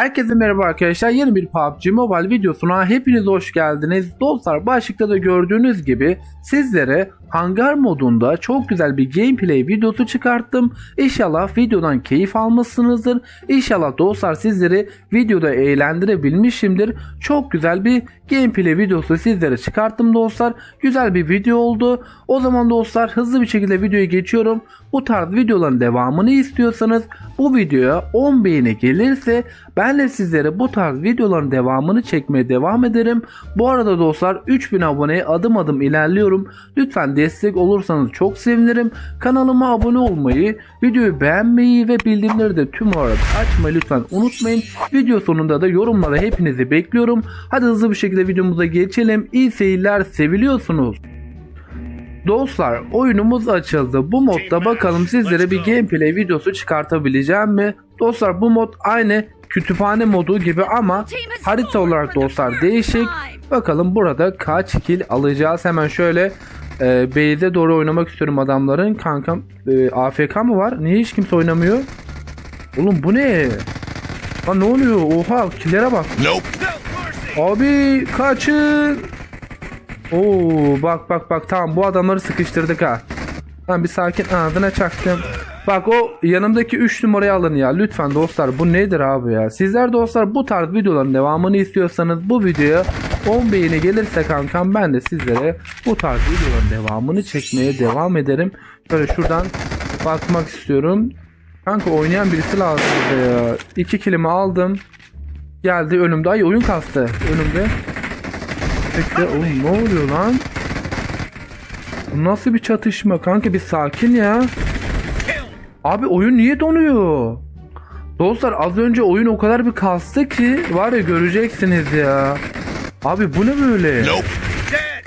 Herkese merhaba arkadaşlar. Yeni bir PUBG Mobile videosuna hepiniz hoş geldiniz. Dostlar başlıkta da gördüğünüz gibi sizlere hangar modunda çok güzel bir gameplay videosu çıkarttım. İnşallah videodan keyif almışsınızdır. İnşallah dostlar sizleri videoda eğlendirebilmişimdir. Çok güzel bir gameplay videosu sizlere çıkarttım dostlar. Güzel bir video oldu. O zaman dostlar hızlı bir şekilde videoya geçiyorum. Bu tarz videoların devamını istiyorsanız bu videoya 10 beğeni gelirse ben de sizlere bu tarz videoların devamını çekmeye devam ederim. Bu arada dostlar 3000 aboneye adım adım ilerliyorum. Lütfen destek olursanız çok sevinirim. Kanalıma abone olmayı, videoyu beğenmeyi ve bildirimleri de tüm olarak açmayı lütfen unutmayın. Video sonunda da yorumlara hepinizi bekliyorum. Hadi hızlı bir şekilde videomuza geçelim. İyi seyirler, seviliyorsunuz. Dostlar oyunumuz açıldı. Bu modda bakalım sizlere bir gameplay videosu çıkartabileceğim mi? Dostlar bu mod aynı kütüphane modu gibi ama harita olarak dostlar değişik. Bakalım burada kaç kill alacağız. Hemen şöyle e, base'e doğru oynamak istiyorum adamların. Kankam e, AFK mı var? Niye hiç kimse oynamıyor? Oğlum bu ne? Lan ne oluyor? Oha killere bak. Abi kaçın. Oo bak bak bak tamam bu adamları sıkıştırdık ha. Tamam bir sakin ağzına çaktım. Bak o yanımdaki 3 numarayı alın ya. Lütfen dostlar bu nedir abi ya. Sizler dostlar bu tarz videoların devamını istiyorsanız bu videoya 10 beğeni gelirse kankam ben de sizlere bu tarz videoların devamını çekmeye devam ederim. Böyle şuradan bakmak istiyorum. Kanka oynayan birisi lazım ya. 2 kilimi aldım. Geldi önümde. Ay oyun kastı. Önümde. Bekle oğlum ne oluyor lan? Bu nasıl bir çatışma kanka bir sakin ya. Abi oyun niye donuyor? Dostlar az önce oyun o kadar bir kastı ki var ya göreceksiniz ya. Abi bu ne böyle?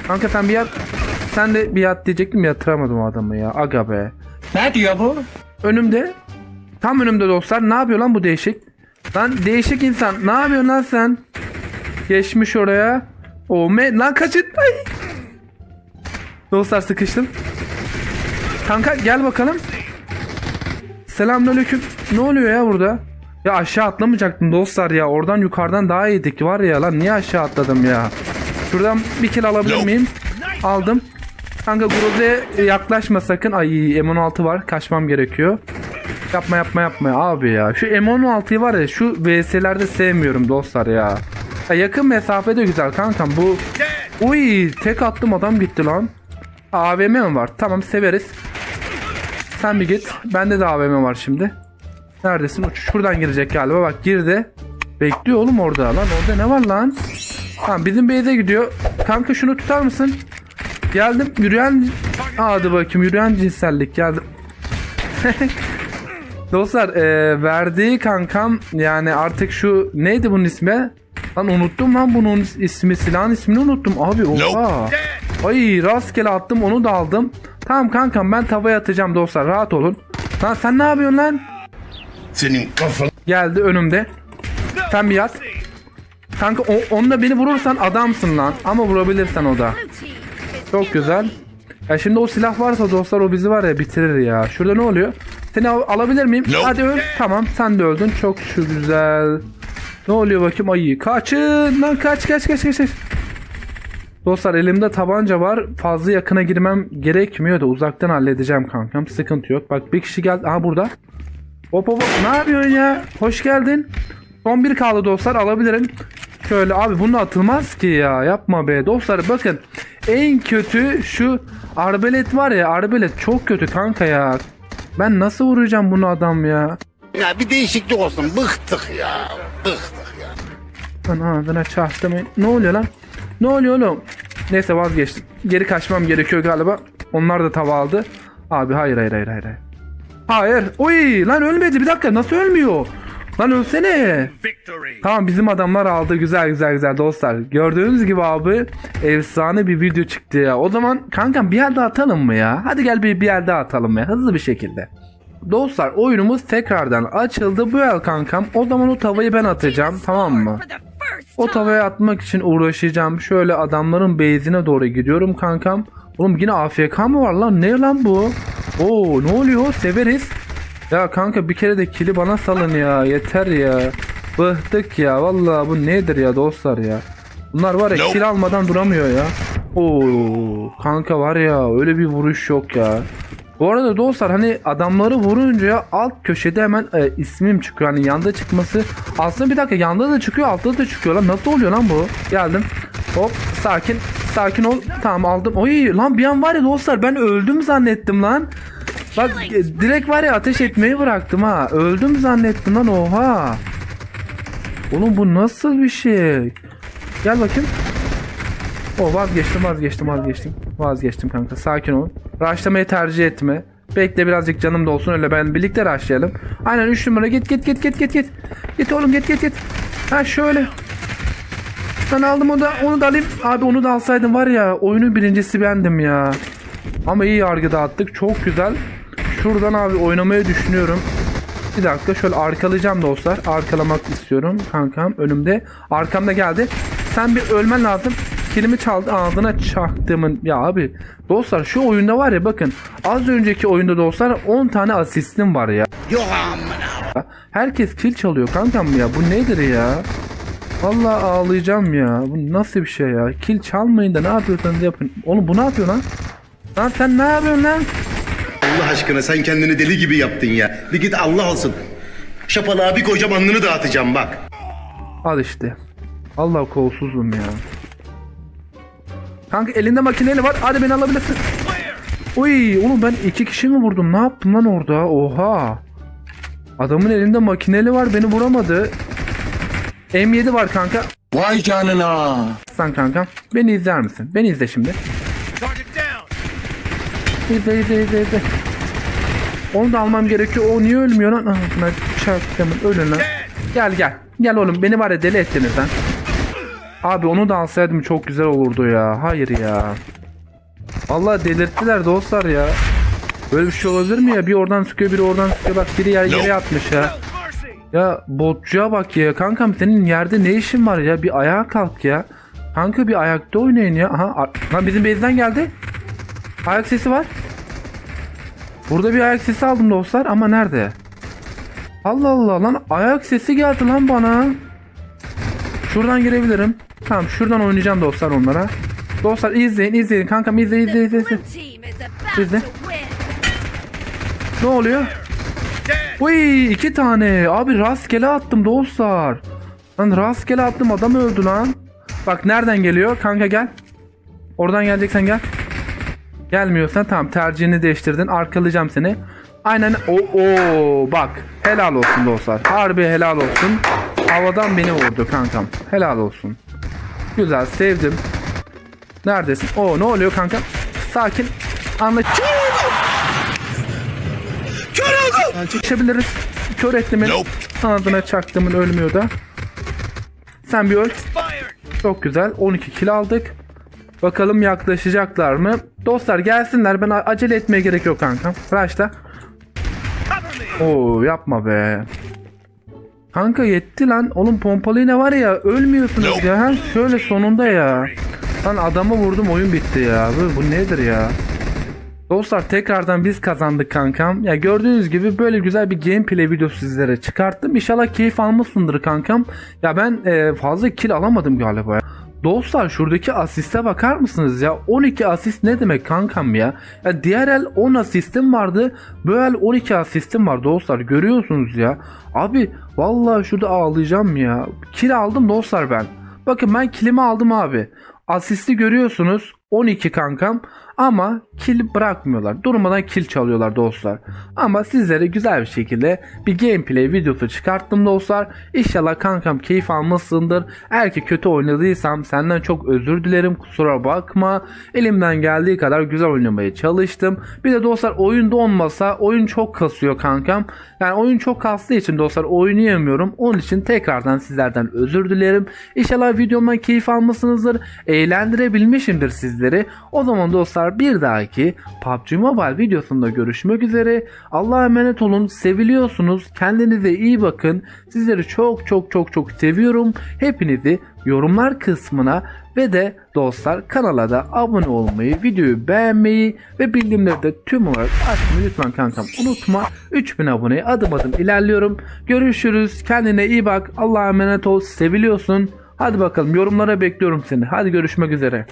Kanka sen bir yat. Sen de bir yat diyecektim yatıramadım o adamı ya. Aga be. Ne diyor bu? Önümde. Tam önümde dostlar. Ne yapıyor lan bu değişik? Lan değişik insan. Ne yapıyorsun lan sen? Geçmiş oraya. O me lan kaçın. Ay. Dostlar sıkıştım. Kanka gel bakalım. Selamünaleyküm. Ne oluyor ya burada? Ya aşağı atlamayacaktım dostlar ya. Oradan yukarıdan daha iyiydik var ya lan. Niye aşağı atladım ya? Şuradan bir kill alabilir miyim? Aldım. Kanka Groze'ye yaklaşma sakın. Ay M16 var. Kaçmam gerekiyor. Yapma yapma yapma abi ya. Şu M16'yı var ya şu VS'lerde sevmiyorum dostlar ya. ya. Yakın mesafede güzel kankam bu. Uy tek attım adam gitti lan. AVM mi var? Tamam severiz. Sen bir git. Bende de AVM var şimdi. Neredesin? Uç- Şuradan girecek galiba. Bak girdi. Bekliyor oğlum orada. Lan orada ne var lan? Tamam bizim base'e gidiyor. Kanka şunu tutar mısın? Geldim. Yürüyen... Hadi bakayım yürüyen cinsellik geldim. Dostlar e, verdiği kankam yani artık şu neydi bunun ismi? Lan unuttum lan bunun ismi silahın ismini unuttum abi oha. Ay rastgele attım onu da aldım. Tamam kankam ben tavaya atacağım dostlar rahat olun. Lan sen ne yapıyorsun lan? Senin kafan Geldi önümde. Sen bir yat. Kanka o, onunla beni vurursan adamsın lan. Ama vurabilirsen o da. Çok güzel. Ya şimdi o silah varsa dostlar o bizi var ya bitirir ya. Şurada ne oluyor? Seni al- alabilir miyim? Nope. Hadi öl. Tamam sen de öldün. Çok şu güzel. Ne oluyor bakayım? Ay kaçın lan kaç kaç kaç kaç. kaç. Dostlar elimde tabanca var. Fazla yakına girmem gerekmiyor da uzaktan halledeceğim kankam. Sıkıntı yok. Bak bir kişi geldi. Aha burada. Hop hop hop. Ne yapıyorsun ya? Hoş geldin. Son bir kaldı dostlar alabilirim. Şöyle abi bunu atılmaz ki ya. Yapma be. Dostlar bakın. En kötü şu arbelet var ya. Arbelet çok kötü kanka ya. Ben nasıl vuracağım bunu adam ya? ya bir değişiklik olsun. Bıktık ya. Bıktık ya. Lan ağzına çarptım. Ne oluyor lan? Ne oluyor oğlum? Neyse vazgeçtim. Geri kaçmam gerekiyor galiba. Onlar da tava aldı. Abi hayır hayır hayır hayır. Hayır. Hayır. Oy lan ölmedi bir dakika nasıl ölmüyor? Lan ölsene. Tamam bizim adamlar aldı güzel güzel güzel dostlar. Gördüğünüz gibi abi efsane bir video çıktı ya. O zaman kankam bir yer daha atalım mı ya? Hadi gel bir, bir yer daha atalım ya hızlı bir şekilde. Dostlar oyunumuz tekrardan açıldı. Bu el kankam. O zaman o tavayı ben atacağım tamam mı? O tavaya atmak için uğraşacağım. Şöyle adamların base'ine doğru gidiyorum kankam. Oğlum yine AFK mı var lan? Ne lan bu? Oo ne oluyor? Severiz. Ya kanka bir kere de kili bana salın ya. Yeter ya. Bıhtık ya vallahi bu nedir ya dostlar ya. Bunlar var ya Nope. kill almadan duramıyor ya. Oo kanka var ya öyle bir vuruş yok ya. Bu arada dostlar hani adamları vurunca ya alt köşede hemen e, ismim çıkıyor. Hani yanda çıkması. Aslında bir dakika yanda da çıkıyor altta da çıkıyor lan. Nasıl oluyor lan bu? Geldim. Hop sakin. Sakin ol. Tamam aldım. Oy lan bir an var ya dostlar ben öldüm zannettim lan. Bak direkt var ya ateş etmeyi bıraktım ha. Öldüm zannettim lan oha. Oğlum bu nasıl bir şey? Gel bakayım. O vazgeçtim vazgeçtim vazgeçtim. Vazgeçtim kanka sakin ol. Rushlamayı tercih etme. Bekle birazcık canım da olsun öyle ben birlikte rushlayalım. Aynen 3 numara git git git git git git. Git oğlum git git git. Ha şöyle. Ben aldım onu da onu da alayım. Abi onu da alsaydım var ya oyunun birincisi bendim ya. Ama iyi yargı dağıttık çok güzel. Şuradan abi oynamayı düşünüyorum. Bir dakika şöyle arkalayacağım dostlar. Arkalamak istiyorum kankam önümde. Arkamda geldi. Sen bir ölmen lazım. Kilimi çaldı ağzına çaktımın. Ya abi dostlar şu oyunda var ya bakın. Az önceki oyunda dostlar 10 tane asistim var ya. Herkes kill çalıyor kankam ya. Bu nedir ya? Vallahi ağlayacağım ya. Bu nasıl bir şey ya? Kill çalmayın da ne yapıyorsanız yapın. Oğlum bu ne yapıyor lan? Lan sen ne yapıyorsun lan? Allah aşkına sen kendini deli gibi yaptın ya. Bir git Allah olsun. Şapalığa bir koyacağım alnını dağıtacağım bak. Al işte. Allah kolsuzum ya. Kanka elinde makineli var. Hadi beni alabilirsin. Uy oğlum ben iki kişi mi vurdum? Ne yaptım lan orada? Oha. Adamın elinde makineli var. Beni vuramadı. M7 var kanka. Vay canına. Sen kanka. Beni izler misin? Beni izle şimdi. İzle izle izle izle. Onu da almam gerekiyor. O niye ölmüyor lan? Ağzına çaktımın ölün lan. Gel gel. Gel oğlum beni var ya deli ettiniz lan. Abi onu da alsaydım çok güzel olurdu ya. Hayır ya. Allah delirttiler dostlar ya. Böyle bir şey olabilir mi ya? Bir oradan sıkıyor biri oradan sıkıyor. Bak biri yer, yere yatmış ya. Ya botçuya bak ya. Kankam senin yerde ne işin var ya? Bir ayağa kalk ya. Kanka bir ayakta oynayın ya. Aha, lan bizim base'den geldi. Ayak sesi var. Burada bir ayak sesi aldım dostlar ama nerede? Allah Allah lan ayak sesi geldi lan bana. Şuradan girebilirim. Tamam şuradan oynayacağım dostlar onlara. Dostlar izleyin izleyin kankam izle izle izle. izle. Win. Ne oluyor? Uy iki tane. Abi rastgele attım dostlar. Lan rastgele attım adam öldü lan. Bak nereden geliyor? Kanka gel. Oradan geleceksen gel. Gelmiyorsan tamam tercihini değiştirdin. Arkalayacağım seni. Aynen o o bak helal olsun dostlar. Harbi helal olsun. Havadan beni vurdu kankam. Helal olsun. Güzel sevdim. Neredesin? O ne oluyor kanka? Sakin. Anlaş. Kör oldum. Çekebiliriz. Kör etti beni. Nope. Ağzına çaktımın ölmüyor da. Sen bir öl. Çok güzel. 12 kill aldık. Bakalım yaklaşacaklar mı? Dostlar gelsinler. Ben acele etmeye gerek yok kanka. Rush'la. Oo yapma be. Kanka yetti lan. Oğlum pompalı ne var ya ölmüyorsunuz ya. Şöyle sonunda ya. Lan adamı vurdum oyun bitti ya. Bu, bu nedir ya? Dostlar tekrardan biz kazandık kankam. Ya gördüğünüz gibi böyle güzel bir gameplay videosu sizlere çıkarttım. İnşallah keyif almışsındır kankam. Ya ben e, fazla kill alamadım galiba. Dostlar şuradaki asiste bakar mısınız ya? 12 asist ne demek kankam ya? ya diğer el 10 asistim vardı. Bu el 12 asistim var dostlar. Görüyorsunuz ya. Abi vallahi şurada ağlayacağım ya. Kill aldım dostlar ben. Bakın ben kilimi aldım abi. Asisti görüyorsunuz 12 kankam ama kill bırakmıyorlar. Durmadan kill çalıyorlar dostlar. Ama sizlere güzel bir şekilde bir gameplay videosu çıkarttım dostlar. İnşallah kankam keyif almışsındır. Eğer ki kötü oynadıysam senden çok özür dilerim kusura bakma. Elimden geldiği kadar güzel oynamaya çalıştım. Bir de dostlar oyunda olmasa oyun çok kasıyor kankam. Yani oyun çok kastığı için dostlar oynayamıyorum. Onun için tekrardan sizlerden özür dilerim. İnşallah videomdan keyif almışsınızdır. eğlendirebilmişimdir sizleri. O zaman dostlar bir dahaki PUBG Mobile videosunda görüşmek üzere. Allah'a emanet olun. Seviliyorsunuz. Kendinize iyi bakın. Sizleri çok çok çok çok seviyorum. Hepinizi yorumlar kısmına ve de dostlar kanala da abone olmayı, videoyu beğenmeyi ve bildirimleri de tüm olarak açmayı lütfen kankam unutma. 3000 aboneye adım adım ilerliyorum. Görüşürüz. Kendine iyi bak. Allah'a emanet ol. Seviliyorsun. Hadi bakalım yorumlara bekliyorum seni. Hadi görüşmek üzere.